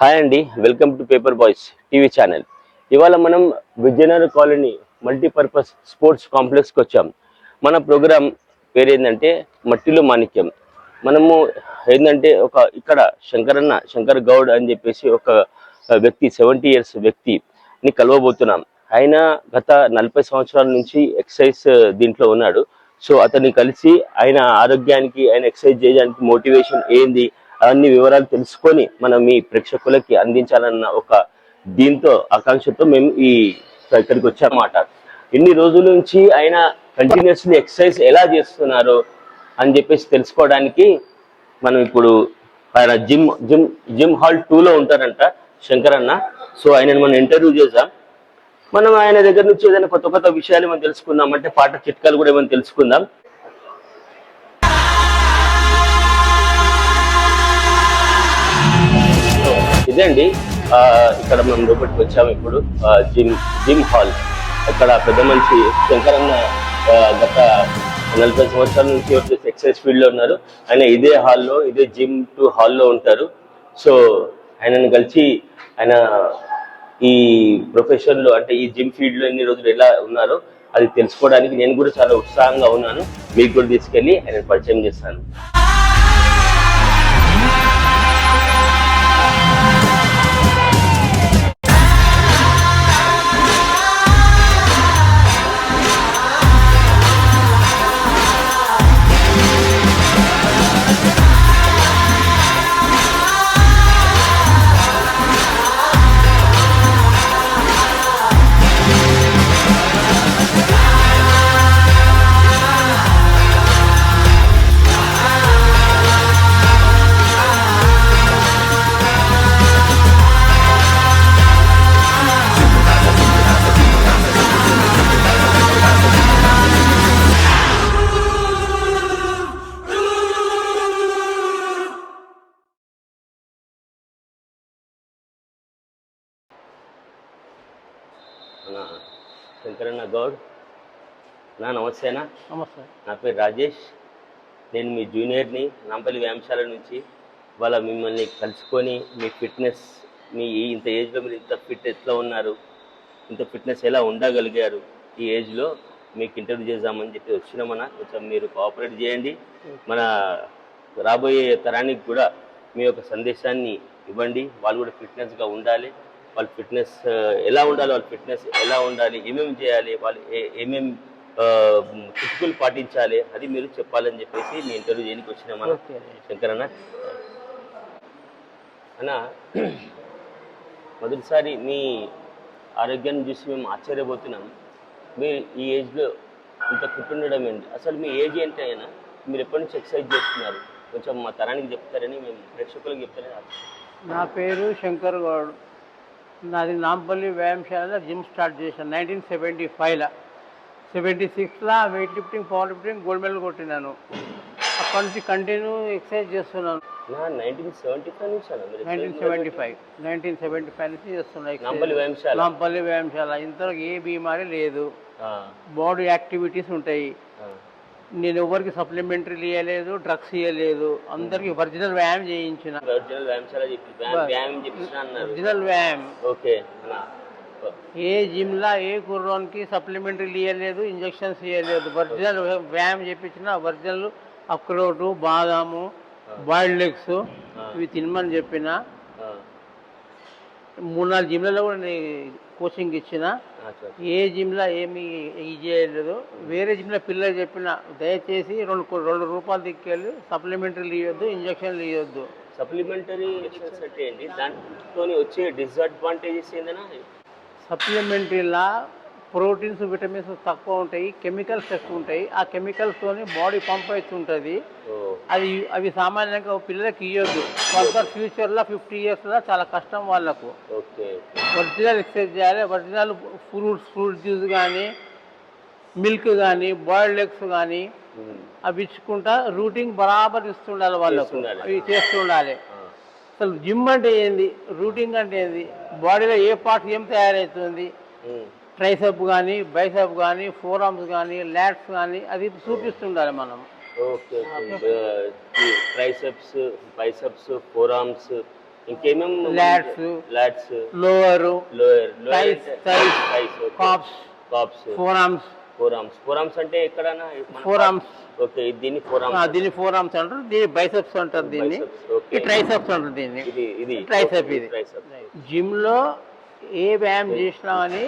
Hi అండి welcome to paper boys TV channel. ఇవాళ మనం విజయనగర్ కాలనీ మల్టీపర్పస్ స్పోర్ట్స్ కాంప్లెక్స్కి వచ్చాం. మన ప్రోగ్రాం పేరు ఏంటంటే మట్టిలో మాణిక్యం. మనము ఏంటంటే ఒక ఇక్కడ శంకరన్న శంకర్ గౌడ్ అని చెప్పేసి ఒక వ్యక్తి సెవెంటీ ఇయర్స్ వ్యక్తిని కలవబోతున్నాం. ఆయన గత నలభై సంవత్సరాల నుంచి ఎక్సర్సైజ్ దీంట్లో ఉన్నాడు. సో అతన్ని కలిసి ఆయన ఆరోగ్యానికి ఆయన ఎక్సర్సైజ్ చేయడానికి మోటివేషన్ ఏంది అవన్నీ వివరాలు తెలుసుకొని మనం మీ ప్రేక్షకులకి అందించాలన్న ఒక దీంతో ఆకాంక్షతో మేము ఈ ఇక్కడికి వచ్చామాట ఇన్ని రోజుల నుంచి ఆయన కంటిన్యూస్లీ ఎక్సర్సైజ్ ఎలా చేస్తున్నారు అని చెప్పేసి తెలుసుకోవడానికి మనం ఇప్పుడు ఆయన జిమ్ జిమ్ జిమ్ హాల్ టూలో ఉంటారంట శంకర్ అన్న. సో ఆయనను మనం ఇంటర్వ్యూ చేసాం మనం ఆయన దగ్గర నుంచి ఏదైనా కొత్త కొత్త విషయాలు ఏమైనా తెలుసుకుందాం అంటే పాట చిట్కాలు కూడా ఏమైనా తెలుసుకుందాం. ఇదే అండి. ఇక్కడ మనం లోపలికి వచ్చాము ఇప్పుడు. Gym gym hall. ఇక్కడ పెద్ద మనిషి శంకరన్న గత నలభై సంవత్సరాల నుంచి వచ్చేసి ఎక్సర్సైజ్ ఫీల్డ్లో ఉన్నారు. ఆయన ఇదే హాల్లో ఇదే జిమ్ టు హాల్లో ఉంటారు. సో ఆయనను కలిసి ఆయన ఈ ప్రొఫెషన్లో అంటే ఈ జిమ్ ఫీల్డ్లో ఎన్ని రోజులు ఎలా ఉన్నారో అది తెలుసుకోవడానికి నేను కూడా చాలా ఉత్సాహంగా ఉన్నాను. మీకు కూడా తీసుకెళ్ళి ఆయన పరిచయం చేస్తాను. శంకరన్న గౌడ్. నా నమస్తేనా? నమస్తే. నా పేరు రాజేష్. నేను మీ జూనియర్ని నాంపల్లి వ్యాయామశాల నుంచి వాళ్ళ మిమ్మల్ని కలుసుకొని మీ ఫిట్నెస్ మీ ఇంత ఏజ్లో మీరు ఇంత ఫిట్ ఎట్లా ఉన్నారు? ఇంత ఫిట్నెస్ ఎలా ఉండగలిగారు? ఈ ఏజ్లో మీకు ఇంటర్వ్యూ చేద్దామని చెప్పి వచ్చినామన్నా. కొంచెం మీరు కోఆపరేట్ చేయండి. మన రాబోయే తరానికి కూడా మీ యొక్క సందేశాన్ని ఇవ్వండి. వాళ్ళు కూడా ఫిట్నెస్గా ఉండాలి. వాళ్ళ ఫిట్నెస్ ఎలా ఉండాలి వాళ్ళ ఫిట్నెస్ ఎలా ఉండాలి ఏమేమి చేయాలి వాళ్ళు ఏ- ఏమేం ఆ, చిట్కులు పాటించాలి అది మీరు చెప్పాలని చెప్పేసి మీ ఇంటర్వ్యూ చేయడానికి వచ్చినామన్నా ఓకే. శంకర్ అన్న. అన్న మొదటిసారి మీ ఆరోగ్యాన్ని చూసి మేము ఆశ్చర్యపోతున్నాం. మీరు ఈ ఏజ్లో ఇంత ఉండడం ఏంటి? అసలు మీ ఏజ్ ఏంటి అయినా మీరు ఎప్పటి నుంచి ఎక్సర్సైజ్ చేస్తున్నారు? కొంచెం మా తరానికి చెప్తారని మేము ప్రేక్షకులకు చెప్తారని నా పేరు శంకర్ గౌడ్. నాది నాంపల్లి వ్యాయామశాలలో జిమ్ స్టార్ట్ చేశాను నైన్టీన్ సెవెంటీ ఫైవ్లో సెవెంటీ సిక్స్లో weight lifting power lifting gold medal కొట్టినాను. అప్పటి నుంచి కంటిన్యూ ఎక్సర్సైజ్ చేస్తున్నాను. నైన్టీన్ సెవెంటీ ఫైవ్ నుంచి nineteen seventy five nineteen seventy five నుంచి చేస్తున్నా నాంపల్లి. వ్యాయామశాల ఇంతవరకు ఏ బీమారీ లేదు. బాడీ యాక్టివిటీస్ ఉంటాయి. నేను ఎవరికి సప్లిమెంటరీలు ఇవ్వలేదు డ్రగ్స్ ఇవ్వలేదు అందరికి ఒరిజినల్ వ్యాయామం చేయించిన. ఒరిజినల్ ఒరిజినల్ వ్యాయామం. ఓకే. ఏ జిమ్లా ఏ కుర్రోనికి సప్లిమెంటరీలు ఇవ్వలేదు ఇంజక్షన్స్ ఇవ్వలేదు ఒరిజినల్ వ్యాయామం చెప్పించిన ఒరిజినల్ అక్రోటు బాదాము బాయిల్డ్ ఎగ్స్ ఇవి తినమని చెప్పిన. మూడు నాలుగు జిమ్లలో కూడా నేను కోచింగ్ ఇచ్చిన. ఏ జిమ్లో ఏమి ఇది చేయలేదు. వేరే జిమ్లో పిల్లలు చెప్పిన దయచేసి రెండు రెండు రూపాయలు దిక్కెళ్ళి సప్లిమెంటరీలు ఇవ్వద్దు ఇంజక్షన్లు ఇవ్వద్దు సప్లిమెంటరీ ఇంజెక్షన్స్ అంటే ఏంటి? దాంతో వచ్చే డిసడ్వాంటేజెస్ ఏందన్నా? సప్లిమెంటరీలా ప్రోటీన్స్ విటమిన్స్ తక్కువ ఉంటాయి కెమికల్స్ ఎక్కువ ఉంటాయి. ఆ కెమికల్స్తోని బాడీ పంప్ అవుతుంటుంది అది అవి సామాన్యంగా పిల్లలకి ఇవ్వద్దు ఫర్దర్ ఫ్యూచర్లో ఫిఫ్టీ ఇయర్స్లో చాలా కష్టం వాళ్ళకు. ఒరిజినల్ ఎక్సర్సైజ్ చేయాలి. ఒరిజినల్ ఫ్రూట్స్ ఫ్రూట్ జ్యూస్ కానీ మిల్క్ కానీ బాయిల్డ్ ఎగ్స్ కానీ. అవి ఇచ్చుకుంటా రూటింగ్ బరాబర్ ఇస్తుండాలి వాళ్ళకు. అవి చేస్తుండాలి. అసలు జిమ్ అంటే ఏంది? రూటింగ్ అంటే ఏంది? బాడీలో ఏ పార్ట్ ఏం తయారవుతుంది. ట్రైసెప్ కానీ బైసెప్ కానీ ఫోర్ ఆర్మ్స్ కానీ ల్యాట్స్ కానీ అది చూపిస్తుండాలి మనం. Okay triceps biceps forearms ఇంకేమేమి Lats. Lats. Lower lower calves calves. అంటే ఆర్మ్స్ ఓకే దీన్ని దీన్ని అంటారు దీన్ని బైసెప్స్ అంటారు దీన్ని. ఈ ట్రైసెప్స్ అంటారు దీన్ని. ఇది ఇది. ట్రైసెప్ ఇది. జిమ్లో ఏ వ్యాయామం చేసినా అని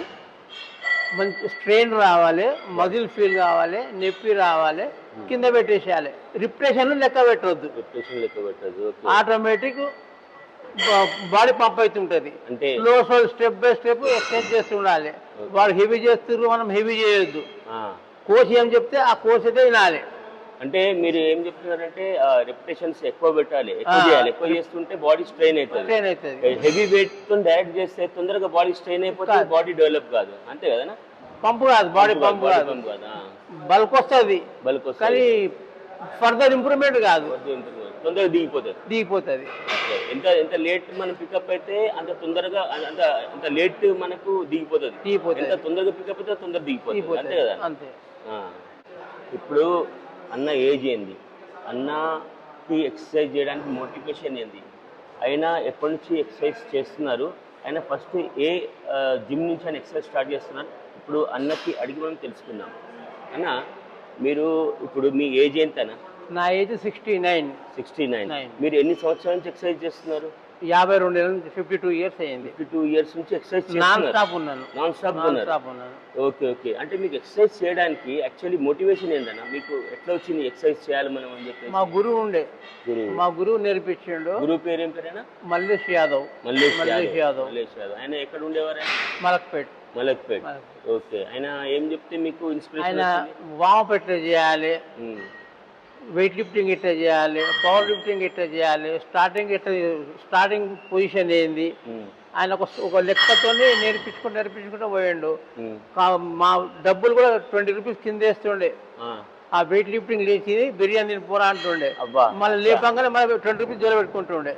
మంచి స్ట్రెయిన్ రావాలి మజిల్ ఫీల్ కావాలి నొప్పి రావాలి కింద పెట్టేసేయాలి. రిప్రెషన్ లెక్క పెట్టవద్దు రిప్రెషన్ లెక్క పెట్టదు ఓకే. ఆటోమేటిక్ బాడీ పంప్ అవుతుంటది. అంటే slow slow step by step exercise చేస్తూ ఉండాలి. వాడు హెవీ చేస్తున్నారు మనం హెవీ చేయొద్దు. కోచ్ ఏం చెప్తే ఆ కోచ్ అయితే వినాలి. అంటే మీరు ఏం చెప్తున్నారంటే రిప్రెషన్స్ ఎక్కువ పెట్టాలి ఎక్కువ. చేయాలి. ఎక్కువ చేస్తుంటే బాడీ స్ట్రెయిన్ అవుతుంది. హెవీ వెయిట్తో డైరెక్ట్ చేస్తే తొందరగా బాడీ స్ట్రెయిన్ అయిపోతే. బాడీ డెవలప్ కాదు. అంతే కదా పంపు కాదు బాడీ పంపు కాదు బల్క్ వస్తుంది. బల్క్ కానీ ఫర్దర్ ఇంప్రూవ్మెంట్ కాదు. తొందరగా దిగిపోతుంది. దిగిపోతుంది. ఎంత ఎంత లేట్ మనం పికప్ అయితే అంత తొందరగా అంత అంత లేట్ మనకు దిగిపోతుంది. దిగిపోతుంది. ఎంత తొందరగా పికప్ అయితే తొందరగా దిగిపోతుంది. అంతే కదా అంతే. ఇప్పుడు అన్న ఏజ్ ఏంది? అన్నకి ఎక్సర్సైజ్ చేయడానికి మోటివేషన్ ఏంది? అయినా ఎప్పటి నుంచి ఎక్సర్సైజ్ చేస్తున్నారు? అయినా ఫస్ట్ ఏ జిమ్ నుంచి ఆయన ఎక్సర్సైజ్ స్టార్ట్ చేస్తున్నారు? ఇప్పుడు అన్నకి అడిగి మనం తెలుసుకుందాం. అన్న మీరు ఇప్పుడు మీ ఏజ్ ఎంతనా నా age sixty nine sixty nine. మీరు ఎన్ని సంవత్సరాల నుంచి ఎక్సర్సైజ్ చేస్తున్నారు? యాభై రెండు ఏళ్ళ నుంచి ఫిఫ్టీ టూ ఇయర్స్ అయింది ఫిఫ్టీ టూ ఇయర్స్ నుంచి ఎక్సర్సైజ్ నాన్ స్టాప్ ఉన్నాను. నాన్ స్టాప్ నాన్ ఉన్నారు. స్టాప్ ఉన్నాను. ఓకే ఓకే అంటే మీకు ఎక్సర్సైజ్ చేయడానికి యాక్చువల్లీ మోటివేషన్ ఏందన్నా? మీకు ఎట్లా వచ్చింది ఎక్సర్సైజ్ చేయాలి మనం అని చెప్పేసి? మా గురువు ఉండే. గురువు. మా గురువు నేర్పించిండు. గురువు పేరు ఏం పేరేనా? మల్లేష్ యాదవ్. మల్లేష్ మల్లేష్ యాదవ్. మల్లేష్ యాదవ్. ఆయన ఎక్కడ ఉండేవారు? మలక్పేట్. మలక్పేట్. మలక్. ఓకే ఆయన ఏం చెప్తే మీకు ఇన్స్పిరేషన్ ఆయన ఎట్లా చేయాలి. వెయిట్ లిఫ్టింగ్ ఎట్లా చేయాలి పవర్ లిఫ్టింగ్ ఎట్లా చేయాలి స్టార్టింగ్ ఎట్లా స్టార్టింగ్ పొజిషన్ ఏంది? ఆయన ఒక ఒక లెక్కతోనే నేర్పించుకుంటూ నేర్పించుకుంటూ పోయిండు. మా డబ్బులు కూడా ట్వంటీ రూపీస్ కింద వేస్తుండే. ఆ. వెయిట్ లిఫ్టింగ్ లేచి బిర్యానీ పోరా అంటుండే. మళ్ళీ లేపంగానే మళ్ళీ ట్వంటీ రూపీస్ జోల పెట్టుకుంటుండే.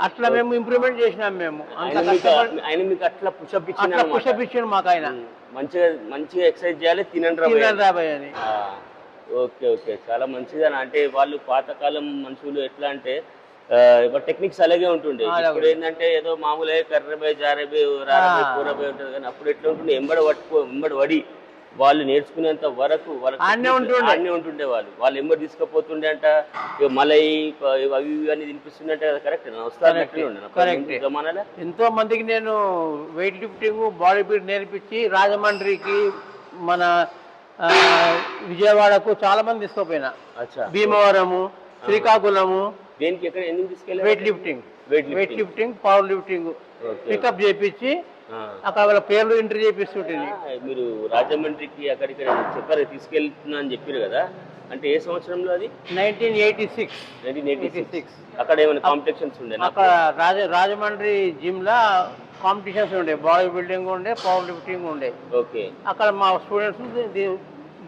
అట్లా మేము ఇంప్రూవ్మెంట్ చేసినాం మేము. ఆయన మీకు అట్లా పుషప్ అట్లా పుషప్ ఇచ్చిండు మాకు ఆయన. మంచిగా మంచిగా ఎక్సర్సైజ్ చేయాలి తినండి రాబోయ్ అని. Okay okay. చాలా మంచిదని అంటే వాళ్ళు పాతకాలం మనుషులు ఎట్లా అంటే టెక్నిక్స్ అలాగే ఉంటుండే. ఇప్పుడు ఏంటంటే ఏదో మామూలుగా కర్రబై జారబై రారబై కూరబై ఉంటుంది కానీ అప్పుడు ఎట్లా ఉంటుండే? ఎంబడి పట్టుకో ఎంబడి వడి వాళ్ళు నేర్చుకునేంత వరకు వాళ్ళకి ఉంటుండే. ఉంటుండే వాళ్ళు. వాళ్ళు ఎంబడి తీసుకుపోతుండే అంట మలై అవి ఇవి అని తినిపిస్తుండే కదా కరెక్ట్. జమానాలో? ఎంతో మందికి నేను వెయిట్ లిఫ్టింగ్ బాడీ బిల్డ్ నేర్పించి రాజమండ్రికి మన విజయవాడకు చాలా మంది తీసుకుపోయినా. భీమవరము శ్రీకాకుళము దేనికి ఎక్కడ ఎందుకు తీసుకెళ్ళారు? Weight lifting. Weight lifting. Power lifting. Pickup చేపించి అక్కడ వాళ్ళ పేర్లు ఎంట్రీ చేపిస్తుంటుంది మీరు రాజమండ్రికి అక్కడికి చెప్పారు తీసుకెళ్తున్నా అని చెప్పారు కదా. అంటే ఏ సంవత్సరంలో అది? Nineteen eighty six. Nineteen eighty six. అక్కడ ఏమైనా కాంపిటీషన్స్ ఉండే అక్కడ రాజ రాజమండ్రి జిమ్ లా కాంపిటీషన్స్ ఉండే బాడీ బిల్డింగ్ ఉండే పవర్ లిఫ్టింగ్ ఉండే. ఓకే. అక్కడ మా స్టూడెంట్స్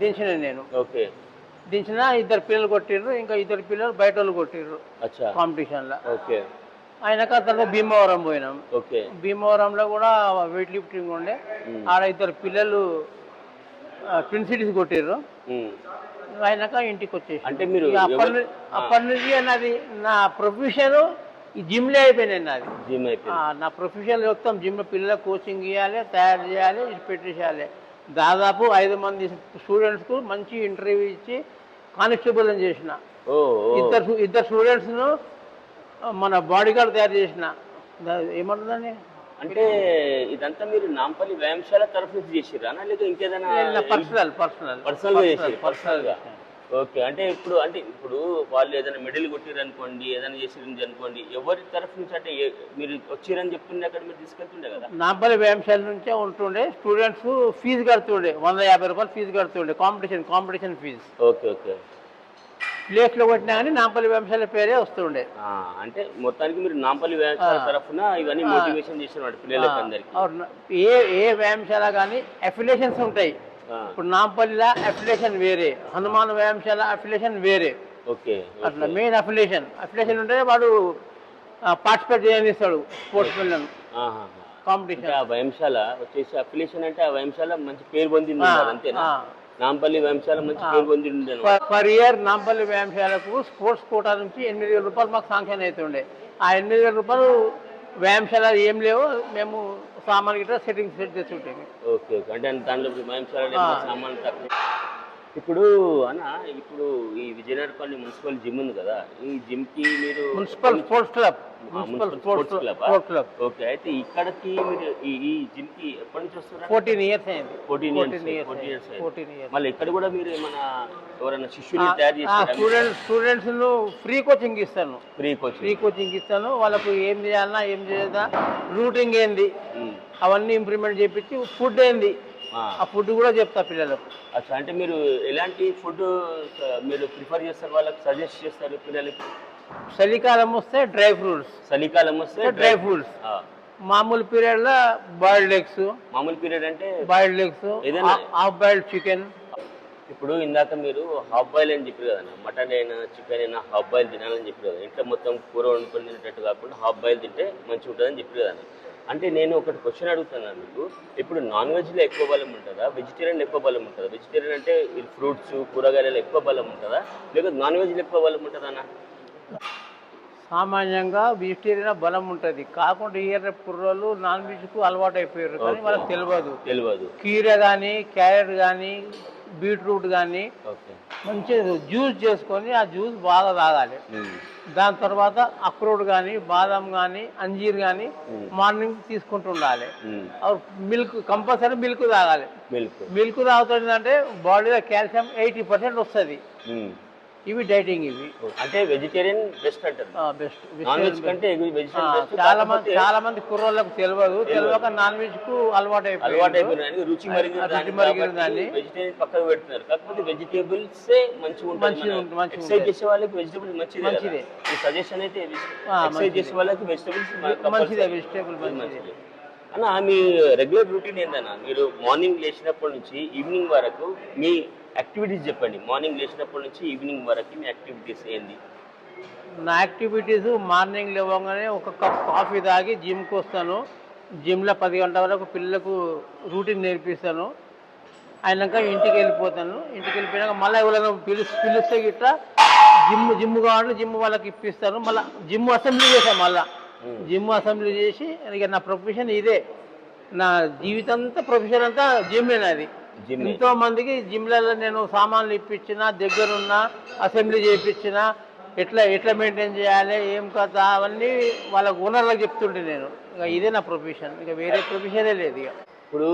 దించిన నేను. ఓకే. దించిన ఇద్దరు పిల్లలు కొట్టిర్రు ఇంకా ఇద్దరు పిల్లలు బయట వాళ్ళు కొట్టిర్రు కాంపిటీషన్లో. ఓకే. అయినాక తర్వాత భీమవరం పోయినాం. ఓకే. భీమవరంలో కూడా వెయిట్ లిఫ్టింగ్ ఉండే. ఆడ ఇద్దరు పిల్లలు ట్విన్ సిటీస్ కొట్టిర్రు. అయినాక ఇంటికి వచ్చేసి అంటే మీరు అప్పటి నుంచి అప్పటి నుంచి నాది నా ప్రొఫెషన్ ఈ జిమ్లే అయిపోయినాయి నాది జిమ్ అయిపోయింది నా ప్రొఫెషన్ మొత్తం జిమ్ పిల్లలకు కోచింగ్ ఇవ్వాలి తయారు చేయాలి ఇది పెట్టేసేయాలి. దాదాపు ఐదు మంది స్టూడెంట్స్కు మంచి ఇంటర్వ్యూ ఇచ్చి కానిస్టేబుల్ అని చేసిన. ఇద్దరు ఇద్దరు స్టూడెంట్స్ను మన బాడీ గార్డ్ తయారు చేసిన. ఏమంటుందని అంటే ఇదంతా మీరు నాంపల్లి వ్యాయామశాల తరఫు నుంచి చేసిర్రా లేక ఇంకేదైనా పర్సనల్ పర్సనల్ పర్సనల్గా చేసి పర్సనల్గా. ఓకే అంటే ఇప్పుడు అంటే ఇప్పుడు వాళ్ళు ఏదైనా మెడల్ కొట్టిరు అనుకోండి ఏదైనా చేసిరు అనుకోండి ఎవరి తరఫు నుంచి అంటే మీరు వచ్చిరని చెప్తుండే అక్కడ మీరు తీసుకెళ్తుండే కదా? నాంపల్లి వ్యాయామశాల నుంచే ఉంటుండే స్టూడెంట్స్ ఫీజు కడుతుండే వంద యాభై రూపాయలు fee కడుతుండే competition competition fee. Okay okay. ప్లేస్లో కొట్టినా కానీ నాంపల్లి వ్యాయామశాల పేరే వస్తుండే. అంటే మొత్తానికి మీరు నాంపల్లి వ్యాయామశాల తరఫున ఇవన్నీ మోటివేషన్ చేసిన పిల్లలకి అందరికి. ఏ ఏ వ్యాయామశాల కానీ అఫిలియేషన్స్ ఉంటాయి. ఇప్పుడు నాంపల్లిలో అఫిలియేషన్ వేరే హనుమాన్ వ్యాయామశాల అఫిలియేషన్ వేరే. ఓకే అట్లా మెయిన్ అఫిలియేషన్ అఫిలియేషన్ ఉంటే వాడు పార్టిసిపేట్ చేయనిస్తాడు స్పోర్ట్స్. అంటే కాంపిటీషన్ ఆ వ్యాయామశాల వచ్చేసి అఫిలియేషన్ అంటే ఆ వ్యాయామశాల మంచి పేరు పొందింది అంతేనా? నాంపల్లి వ్యాయామశాల మంచి పేరు పొంది పర్- పర్ ఇయర్ నాంపల్లి వ్యాయామశాలకు స్పోర్ట్స్ కోటా నుంచి ఎనిమిది వేల రూపాయలు మాకు సాంక్షన్ అవుతుండే. ఆ ఎనిమిది వేల రూపాయలు వ్యాయామశాల ఏం లేవు మేము సామాన్ గిట్ట సెట్టింగ్ సెట్ చేసి ఉంటాము ఓకే ఓకే. అంటే దాంట్లో సామాన్ తక్కువ ఇప్పుడు అన్న ఇప్పుడు ఈ విజయనగరం కాలనీ మున్సిపల్ జిమ్ ఉంది కదా ఈ జిమ్కి మీరు municipal sports club. Municipal sports club. Okay అయితే ఇక్కడికి మీరు ఈ ఈ జిమ్కి ఎప్పటి నుంచి వస్తున్నారు ఫోర్టీన్ ఇయర్స్ అయింది. Fourteen years years fourteen years fourteen years మళ్ళీ ఇక్కడ కూడా మీరు ఏమైనా ఎవరైనా శిష్యుని తయారు చేస్తారా స్టూడెంట్స్ స్టూడెంట్స్ ఫ్రీ కోచింగ్ ఇస్తాను. ఫ్రీ కోచింగ్ ఫ్రీ కోచింగ్ ఇస్తాను. వాళ్ళకు ఏం చేయాలన్నా ఏం చేయదా రూటింగ్ ఏంది? అవన్నీ ఇంప్లిమెంట్ చేపించి ఫుడ్ ఏంది? ఆ. ఫుడ్ కూడా చెప్తా పిల్లలకు. అచ్చా అంటే మీరు ఎలాంటి ఫుడ్ మీరు ప్రిఫర్ చేస్తారు వాళ్ళకి సజెస్ట్ చేస్తారు పిల్లలకి? చలికాలం వస్తే డ్రై ఫ్రూట్స్. చలికాలం వస్తే డ్రై ఫ్రూట్స్. మామూలు పీరియడ్లో బాయిల్డ్ ఎగ్స్ మామూలు పీరియడ్ అంటే boiled eggs half boiled chicken. ఇప్పుడు ఇందాక మీరు హాఫ్ బాయిల్ అని చెప్పారు కదా మటన్ అయినా చికెన్ అయినా హాఫ్ బాయిల్ తినాలని చెప్పారు కదా ఇంట్లో మొత్తం కూర వండుకొని తినేటట్టు కాకుండా హాఫ్ బాయిల్ తింటే మంచిగా ఉంటుందని చెప్పారు కదా. అంటే నేను ఒకటి క్వశ్చన్ అడుగుతున్నాను మీకు. ఇప్పుడు నాన్ వెజ్లో ఎక్కువ బలం ఉంటుందా? వెజిటేరియన్ ఎక్కువ బలం ఉంటుందా? వెజిటేరియన్ అంటే ఫ్రూట్స్ కూరగాయలలో ఎక్కువ బలం ఉంటుందా? లేకపోతే నాన్ వెజ్లో ఎక్కువ బలం ఉంటుందా అన్న? సామాన్యంగా వెజిటేరియన్ బలం ఉంటుంది. కాకుండా ఇయర్ కుర్రోళ్ళు నాన్ వెజ్కు అలవాటు అయిపోయారు కానీ వాళ్ళకి తెలియదు తెలియదు కీర కానీ క్యారెట్ కానీ బీట్రూట్ కానీ ఓకే. మంచి జ్యూస్ చేసుకొని ఆ జ్యూస్ బాగా తాగాలి. దాని తర్వాత అక్రోడ్ కానీ బాదం కానీ అంజీర్ కానీ మార్నింగ్ తీసుకుంటూ ఉండాలి మిల్క్ కంపల్సరీ మిల్క్ తాగాలి. మిల్క్. మిల్క్ తాగుతుందంటే బాడీలో కాల్షియం ఎయిటీ పర్సెంట్ వస్తుంది. ఇవి డైటింగ్ ఇవి. అంటే వెజిటేరియన్ బెస్ట్ అంటారు. బెస్ట్. నాన్ వెజ్ కంటే వెజిటేరియన్ బెస్ట్ చాలా మంది చాలా మంది కుర్రోళ్ళకు తెలియదు తెలియక నాన్ వెజ్కు అలవాటు అలవాటు అయిపోయింది రుచి మరిగిన రుచి మరిగిన దాన్ని. వెజిటేరియన్ పక్కకు పెడుతున్నారు. కాకపోతే వెజిటేబుల్స్ ఉంటుంది ఉంటుంది, మంచిగా ఎక్సర్సైజ్ చేసే వాళ్ళకి వెజిటేబుల్స్ మంచిదే మంచిదే. ఈ సజెషన్ అయితే ఆ, ఎక్సర్సైజ్ చేసే వాళ్ళకి వెజిటేబుల్స్ మంచిదే వెజిటేబుల్ మంచిదే. అన్న మీ రెగ్యులర్ రూటీన్ ఏందన్న? మీరు మార్నింగ్ లేచినప్పటి నుంచి ఈవినింగ్ వరకు మీ యాక్టివిటీస్ చెప్పండి. మార్నింగ్ లేచినప్పటి నుంచి ఈవినింగ్ వరకు మీ యాక్టివిటీస్ ఏంది? నా యాక్టివిటీస్ మార్నింగ్ లేవగానే ఒక కప్ కాఫీ తాగి జిమ్కి వస్తాను. జిమ్లో పది గంటల వరకు పిల్లలకు రూటీన్ నేర్పిస్తాను. అయినాక ఇంటికి వెళ్ళిపోతాను. ఇంటికి వెళ్ళిపోయినాక మళ్ళీ ఎవరైనా పిలుస్ పిలిస్తే గిట్ట జిమ్ జిమ్ కావాలంటే జిమ్ వాళ్ళకి ఇప్పిస్తాను. మళ్ళీ జిమ్ అసెంబ్లీ చేశాను మళ్ళీ. జిమ్ అసెంబ్లీ చేసి ఇక నా ప్రొఫెషన్ ఇదే. నా జీవితం అంతా ప్రొఫెషన్ అంతా జిమ్ నాది జిమ్ ఎంతో మందికి జిమ్లలో నేను సామాన్లు ఇప్పించిన దగ్గరున్న అసెంబ్లీ చేయించిన ఎట్లా ఎట్లా మెయింటైన్ చేయాలి ఏం కథ అవన్నీ వాళ్ళ ఓనర్లకు చెప్తుంటే నేను. ఇక ఇదే నా ప్రొఫెషన్. ఇక వేరే ప్రొఫెషనే లేదు ఇక. ఇప్పుడు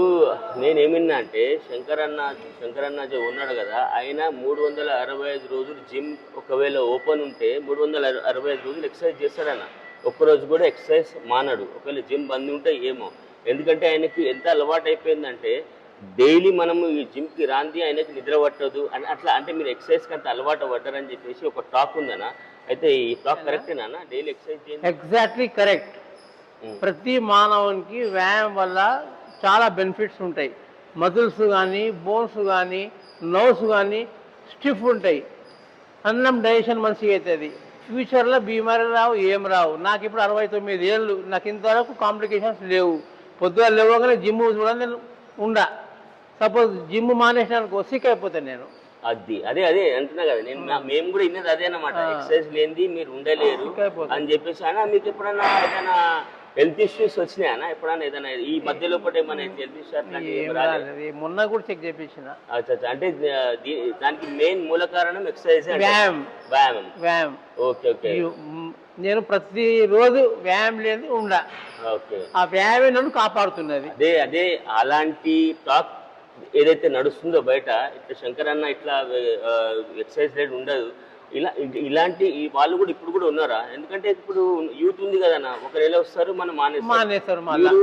నేనేమిన్నా అంటే శంకర్ అన్న శంకర్ అన్న జ- ఉన్నాడు కదా ఆయన మూడు వందల అరవై ఐదు రోజులు జిమ్ ఒకవేళ ఓపెన్ ఉంటే మూడు వందల అర- అరవై ఐదు రోజులు ఎక్సర్సైజ్ చేస్తాడన్న. ఒక్కరోజు కూడా ఎక్సర్సైజ్ మానడు. ఒకవేళ జిమ్ బంద్ ఉంటే ఏమో. ఎందుకంటే ఆయనకి ఎంత అలవాటు అయిపోయిందంటే డైలీ మనము ఈ జిమ్కి రాంది ఆయనకి నిద్ర పట్టదు అని అట్లా అంటే మీరు ఎక్సర్సైజ్కి అంత అలవాటు పడ్డారని చెప్పేసి ఒక టాక్ ఉందన్న. అయితే ఈ టాక్ కరెక్టేనా డైలీ ఎక్సర్సైజ్ చేయండి. Exactly correct. ప్రతి మానవునికి వ్యాయామం వల్ల చాలా బెనిఫిట్స్ ఉంటాయి. మజిల్స్ కానీ బోన్స్ కానీ నర్వ్స్ కానీ స్టిఫ్ ఉంటాయి. అన్నం డైజెషన్ మంచిగా అవుతుంది ఫ్యూచర్లో బీమారీ రావు ఏం రావు. నాకు ఇప్పుడు అరవై తొమ్మిది ఏళ్ళు. నాకు ఇంతవరకు కాంప్లికేషన్స్ లేవు. పొద్దుగా లేవగానే జిమ్ చూడండి నేను ఉండా. సపోజ్ జిమ్ మానేసినానికి సిక్ అయిపోతాను నేను. అది అదే అదే అంటున్నా కదా నేను నా- మేము కూడా ఇన్నది అదే అన్నమాట. ఎక్సర్సైజ్ లేనిది మీరు ఉండలేరు అయిపోతాను. అని చెప్పేసి అన్న మీకు ఎప్పుడన్నా ఏదైనా హెల్త్ ఇష్యూస్ వచ్చినాయా ఎప్పుడన్నా ఏదైనా ఈ మధ్యలో కూడా ఏమైనా హెల్త్ ఇష్యూ మొన్న కూడా చెక్ అచ్చా. అంటే దానికి మెయిన్ మూల కారణం ఎక్సర్సైజ్ వ్యాయామం. వ్యాయామం. వ్యాయామం. ఓకే ఓకే నేను ప్రతిరోజు వ్యాయామం లేని ఉండా. ఓకే ఆ వ్యాయామం నన్ను కాపాడుతున్నది. అదే అదే అలాంటి టాక్ ఏదైతే నడుస్తుందో బయట ఇట్లా శంకర్ అన్న ఇట్లా ఎక్సర్సైజ్ రేట్ ఉండదు. ఇలా ఇలాంటి వాళ్ళు కూడా ఇప్పుడు కూడా ఉన్నారా? ఎందుకంటే ఇప్పుడు యూత్ ఉంది కదన్న ఒక నెల వస్తారు మనం మానేస్తారు. మీరు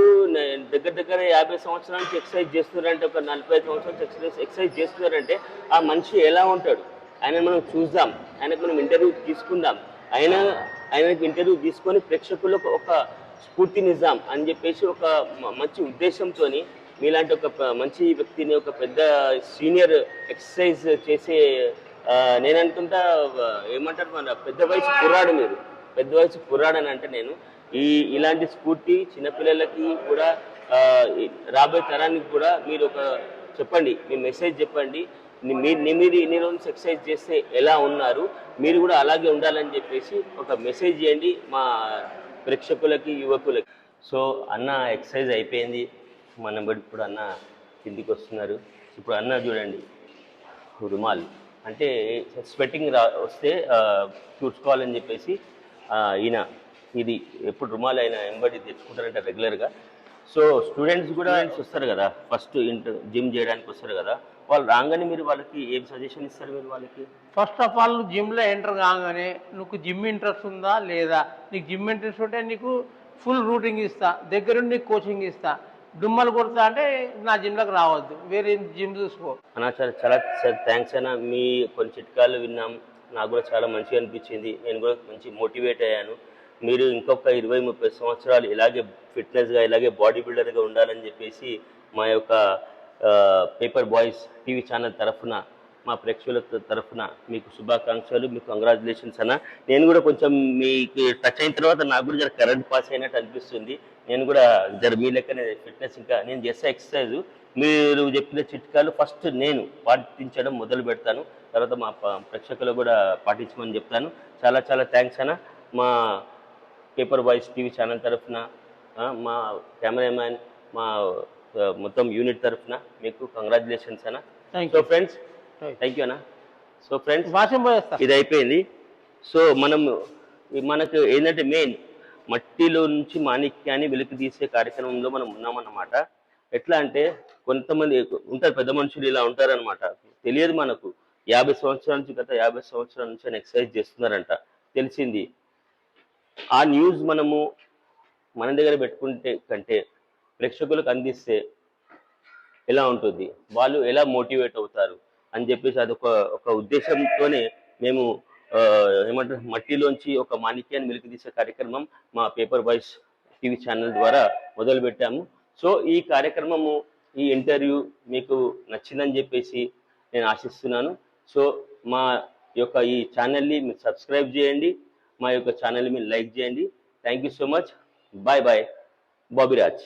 దగ్గర దగ్గర యాభై సంవత్సరాల నుంచి ఎక్సర్సైజ్ చేస్తున్నారంటే ఒక నలభై ఐదు సంవత్సరాల ఎక్సర్సైజ్ ఎక్సర్సైజ్ చేస్తున్నారంటే ఆ మనిషి ఎలా ఉంటాడు? ఆయన మనం చూద్దాం. ఆయనకు మనం ఇంటర్వ్యూ తీసుకుందాం. ఆయన ఆయనకు ఇంటర్వ్యూ తీసుకొని ప్రేక్షకులకు ఒక స్ఫూర్తినిద్దాం అని చెప్పేసి ఒక మంచి ఉద్దేశంతో మీలాంటి ఒక మంచి వ్యక్తిని ఒక పెద్ద సీనియర్ ఎక్సర్సైజ్ చేసే నేను అనుకుంటా ఏమంటారు మన పెద్ద వయసు కుర్రాడు మీరు పెద్ద వయసు కుర్రాడు అని అంటే నేను. ఈ ఇలాంటి స్ఫూర్తి చిన్నపిల్లలకి కూడా రాబోయే తరానికి కూడా మీరు ఒక చెప్పండి మీ మెసేజ్ చెప్పండి. మీరు మీరు ఇన్ని రోజులు ఎక్సర్సైజ్ చేస్తే ఎలా ఉన్నారు? మీరు కూడా అలాగే ఉండాలని చెప్పేసి ఒక మెసేజ్ చేయండి మా ప్రేక్షకులకి యువకులకి. సో అన్న ఎక్సర్సైజ్ అయిపోయింది. మనం కూడా ఇప్పుడు అన్న కిందికి వస్తున్నారు. ఇప్పుడు అన్న చూడండి రుమాల్. అంటే స్వెట్టింగ్ రా వస్తే చూసుకోవాలని చెప్పేసి ఈయన ఇది ఎప్పుడు రుమాల్ అయినా ఎంబడి తెచ్చుకుంటారంట రెగ్యులర్గా సో స్టూడెంట్స్ కూడా వస్తారు కదా ఫస్ట్ ఇంటర్ జిమ్ చేయడానికి వస్తారు కదా. వాళ్ళు రాగానే మీరు వాళ్ళకి ఏం సజెషన్ ఇస్తారు మీరు వాళ్ళకి? ఫస్ట్ ఆఫ్ ఆల్ నువ్వు జిమ్లో ఎంటర్ కాగానే నీకు జిమ్ ఇంట్రెస్ట్ ఉందా లేదా? నీకు జిమ్ ఇంట్రెస్ట్ ఉంటే నీకు ఫుల్ రూటింగ్ ఇస్తా దగ్గరుండి కోచింగ్ ఇస్తా. దుమ్మలు కొడతా అంటే నా జిమ్లోకి రావద్దు. వేరే జిమ్ చూసుకో. అన్నా చాలా చాలా థ్యాంక్స్ అన్నా. మీ కొన్ని చిట్కాలు విన్నాం. నాకు కూడా చాలా మంచిగా అనిపించింది. నేను కూడా మంచి మోటివేట్ అయ్యాను. మీరు ఇంకొక ఇరవై ముప్పై సంవత్సరాలు ఇలాగే ఫిట్నెస్గా ఇలాగే బాడీ బిల్డర్గా ఉండాలని చెప్పేసి మా యొక్క పేపర్ బాయ్స్ టీవీ ఛానల్ తరఫున మా ప్రేక్షకుల తరఫున మీకు శుభాకాంక్షలు మీకు కంగ్రాచులేషన్స్ అన్న. నేను కూడా కొంచెం మీకు టచ్ అయిన తర్వాత నాకు కూడా కరెంట్ పాస్ అయినట్టు అనిపిస్తుంది. నేను కూడా జర మీ లెక్కనే ఫిట్నెస్ ఇంకా నేను చేసే ఎక్సర్సైజ్ మీరు చెప్పిన చిట్కాలు ఫస్ట్ నేను పాటించడం మొదలు పెడతాను. తర్వాత మా ప్రేక్షకులు కూడా పాటించమని చెప్తాను. చాలా చాలా థ్యాంక్స్ అన్న. మా పేపర్ బాయ్స్ టీవీ ఛానల్ తరఫున మా కెమెరామ్యాన్ మా మొత్తం యూనిట్ తరఫున మీకు కంగ్రాచులేషన్స్ అన్న. సో ఫ్రెండ్స్ థ్యాంక్ యూ అన్న. సో ఫ్రెండ్స్ ఇది అయిపోయింది. సో మనం మనకు ఏంటంటే మెయిన్ మట్టిలో నుంచి మాణిక్యాన్ని వెలికి తీసే కార్యక్రమంలో మనం ఉన్నామన్నమాట. ఎట్లా అంటే కొంతమంది ఉంటారు పెద్ద మనుషులు ఇలా ఉంటారనమాట తెలియదు మనకు. యాభై సంవత్సరాల నుంచి గత యాభై సంవత్సరాల నుంచి ఆయన ఎక్సర్సైజ్ చేస్తున్నారంట. తెలిసింది. ఆ న్యూస్ మనము మన దగ్గర పెట్టుకుంటే కంటే ప్రేక్షకులకు అందిస్తే ఎలా ఉంటుంది? వాళ్ళు ఎలా మోటివేట్ అవుతారు? అని చెప్పేసి అదొక ఒక ఉద్దేశంతోనే మేము ఏమంటారు? మట్టిలోంచి ఒక మాణిక్యాన్ని వెలికి తీసే కార్యక్రమం మా పేపర్ బాయ్స్ టీవీ ఛానల్ ద్వారా మొదలుపెట్టాము. సో ఈ కార్యక్రమము ఈ ఇంటర్వ్యూ మీకు నచ్చిందని చెప్పేసి నేను ఆశిస్తున్నాను. సో మా యొక్క ఈ ఛానల్ని మీరు సబ్స్క్రైబ్ చేయండి. మా యొక్క ఛానల్ని మీరు లైక్ చేయండి. Thank you so much bye bye Babiraj